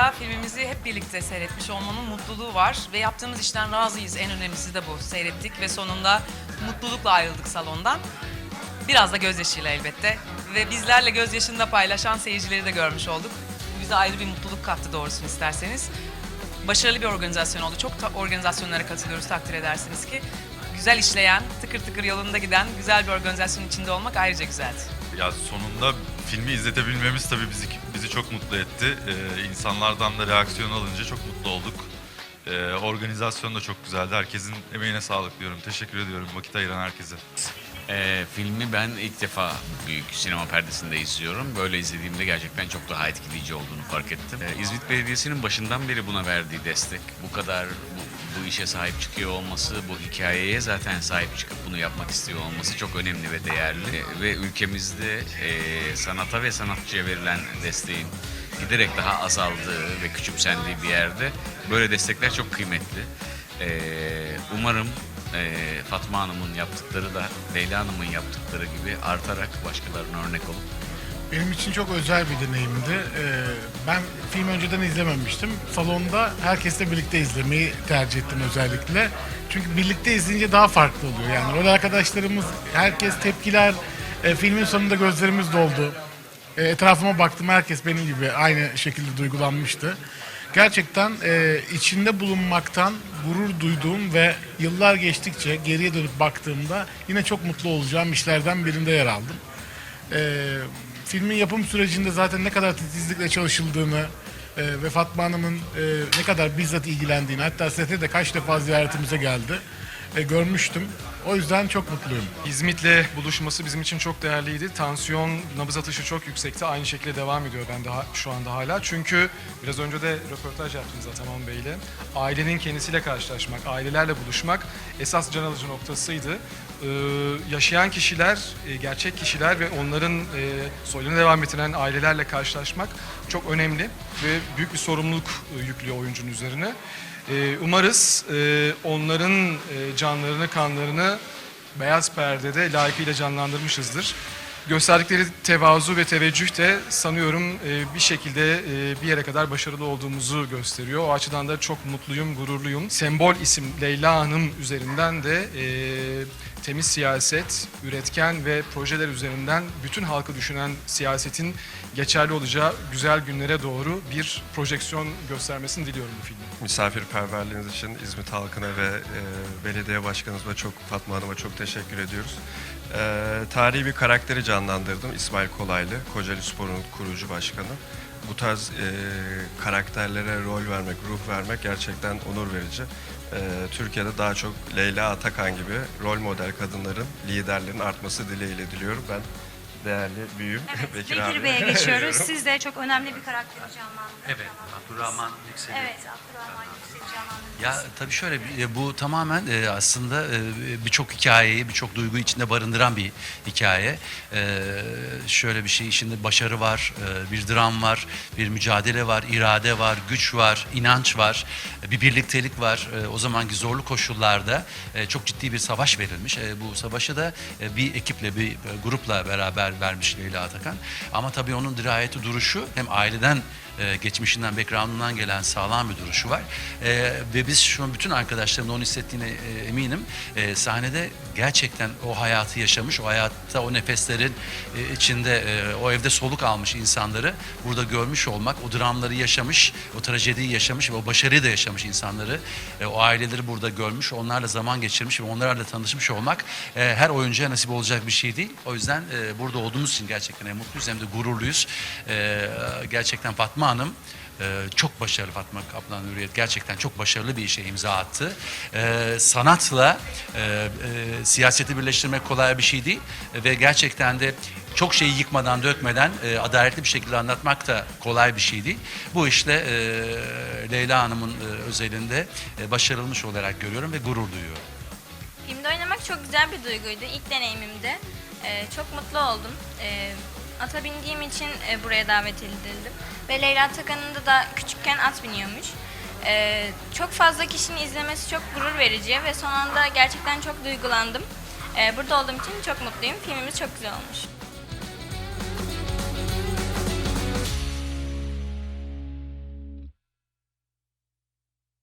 Leyla filmimizi hep birlikte seyretmiş olmanın mutluluğu var ve yaptığımız işten razıyız. En önemlisi de bu. Seyrettik ve sonunda mutlulukla ayrıldık salondan. Biraz da gözyaşıyla elbette. Ve bizlerle gözyaşını da paylaşan seyircileri de görmüş olduk. Bu bize ayrı bir mutluluk kattı doğrusunu isterseniz. Başarılı bir organizasyon oldu. Çok organizasyonlara katılıyoruz takdir edersiniz ki. Güzel işleyen, tıkır tıkır yolunda giden güzel bir organizasyonun içinde olmak ayrıca güzeldi. Ya sonunda filmi izletebilmemiz tabii bizi bizi çok mutlu etti. Ee, insanlardan da reaksiyon alınca çok mutlu olduk. Ee, organizasyon da çok güzeldi. Herkesin emeğine sağlık diyorum. Teşekkür ediyorum vakit ayıran herkese. Ee, filmi ben ilk defa büyük sinema perdesinde izliyorum. Böyle izlediğimde gerçekten çok daha etkileyici olduğunu fark ettim. Ee, İzmit Belediyesi'nin başından beri buna verdiği destek, bu kadar bu, bu işe sahip çıkıyor olması, bu hikayeye zaten sahip çıkıp bunu yapmak istiyor olması çok önemli ve değerli. Ee, ve ülkemizde e, sanata ve sanatçıya verilen desteğin giderek daha azaldığı ve küçümsendiği bir yerde böyle destekler çok kıymetli. Ee, umarım ee, Fatma Hanım'ın yaptıkları da Leyla Hanım'ın yaptıkları gibi artarak başkalarına örnek olup Benim için çok özel bir deneyimdi. Ee, ben film önceden izlememiştim. Salonda herkesle birlikte izlemeyi tercih ettim özellikle. Çünkü birlikte izleyince daha farklı oluyor. Yani rol arkadaşlarımız, herkes tepkiler, e, filmin sonunda gözlerimiz doldu. E, etrafıma baktım, herkes benim gibi aynı şekilde duygulanmıştı. Gerçekten e, içinde bulunmaktan gurur duyduğum ve yıllar geçtikçe geriye dönüp baktığımda yine çok mutlu olacağım işlerden birinde yer aldım. Ee, filmin yapım sürecinde zaten ne kadar titizlikle çalışıldığını e, ve Fatma Hanım'ın e, ne kadar bizzat ilgilendiğini hatta sete de kaç defa ziyaretimize geldi e, görmüştüm. O yüzden çok mutluyum. İzmit'le buluşması bizim için çok değerliydi. Tansiyon, nabız atışı çok yüksekti. Aynı şekilde devam ediyor ben daha şu anda hala. Çünkü biraz önce de röportaj yaptınız Ataman Bey'le. Ailenin kendisiyle karşılaşmak, ailelerle buluşmak esas can alıcı noktasıydı. Ee, yaşayan kişiler, e, gerçek kişiler ve onların e, soylarını devam ettiren ailelerle karşılaşmak çok önemli ve büyük bir sorumluluk e, yüklüyor oyuncunun üzerine. Ee, umarız e, onların e, canlarını, kanlarını beyaz perdede layıkıyla canlandırmışızdır. Gösterdikleri tevazu ve teveccüh de sanıyorum e, bir şekilde e, bir yere kadar başarılı olduğumuzu gösteriyor. O açıdan da çok mutluyum, gururluyum. Sembol isim Leyla Hanım üzerinden de e, temiz siyaset, üretken ve projeler üzerinden bütün halkı düşünen siyasetin geçerli olacağı güzel günlere doğru bir projeksiyon göstermesini diliyorum bu filmin. misafirperverliğiniz için İzmit halkına ve belediye başkanımıza çok Fatma Hanım'a çok teşekkür ediyoruz. E, tarihi bir karakteri canlandırdım İsmail Kolaylı, Kocaeli Spor'un kurucu başkanı. Bu tarz e, karakterlere rol vermek, ruh vermek gerçekten onur verici. E, Türkiye'de daha çok Leyla Atakan gibi rol model kadınların, liderlerin artması dileğiyle diliyorum. Ben değerli büyüğüm Evet, Bekir, Bekir, abi. Bey'e geçiyoruz. Siz de çok önemli bir karakteri canlandırdınız. Evet, Abdurrahman Yükseli. Evet, Abdurrahman Yüksel canlandırdınız. Ya tabii şöyle e, bu tamamen e, aslında e, birçok hikayeyi, birçok duyguyu içinde barındıran bir hikaye. E, Şöyle bir şey içinde başarı var, e, bir dram var, bir mücadele var, irade var, güç var, inanç var, e, bir birliktelik var. E, O zamanki zorlu koşullarda e, çok ciddi bir savaş verilmiş. E, Bu savaşı da e, bir ekiple, bir grupla beraber vermiş Leyla Atakan. Ama tabii onun dirayeti duruşu hem aileden e, geçmişinden, background'undan gelen sağlam bir duruşu var. E, ve biz şu an bütün arkadaşlarımın onu hissettiğine e, eminim. E, sahnede gerçekten o hayatı yaşamış, o hayatta o nefeslerin e, içinde, e, o evde soluk almış insanları burada görmüş olmak, o dramları yaşamış, o trajediyi yaşamış ve o başarıyı da yaşamış insanları, e, o aileleri burada görmüş, onlarla zaman geçirmiş ve onlarla tanışmış olmak e, her oyuncuya nasip olacak bir şey değil. O yüzden e, burada olduğumuz için gerçekten hem mutluyuz hem de gururluyuz. E, gerçekten Fatma Hanım e, çok başarılı Fatma Kaplan Hürriyet gerçekten çok başarılı bir işe imza attı. E, sanatla e, siyaseti birleştirmek kolay bir şey değil ve gerçekten de çok şeyi yıkmadan dökmeden e, adaletli bir şekilde anlatmak da kolay bir şey değil. Bu işte e, Leyla Hanım'ın özelinde başarılmış olarak görüyorum ve gurur duyuyorum. Filmde oynamak çok güzel bir duyguydu. İlk deneyimimdi. Ee, çok mutlu oldum. Ata bindiğim için buraya davet edildim. Ve Leyla Takan'ın da, küçükken at biniyormuş. Ee, çok fazla kişinin izlemesi çok gurur verici ve son anda gerçekten çok duygulandım. Ee, burada olduğum için çok mutluyum. Filmimiz çok güzel olmuş.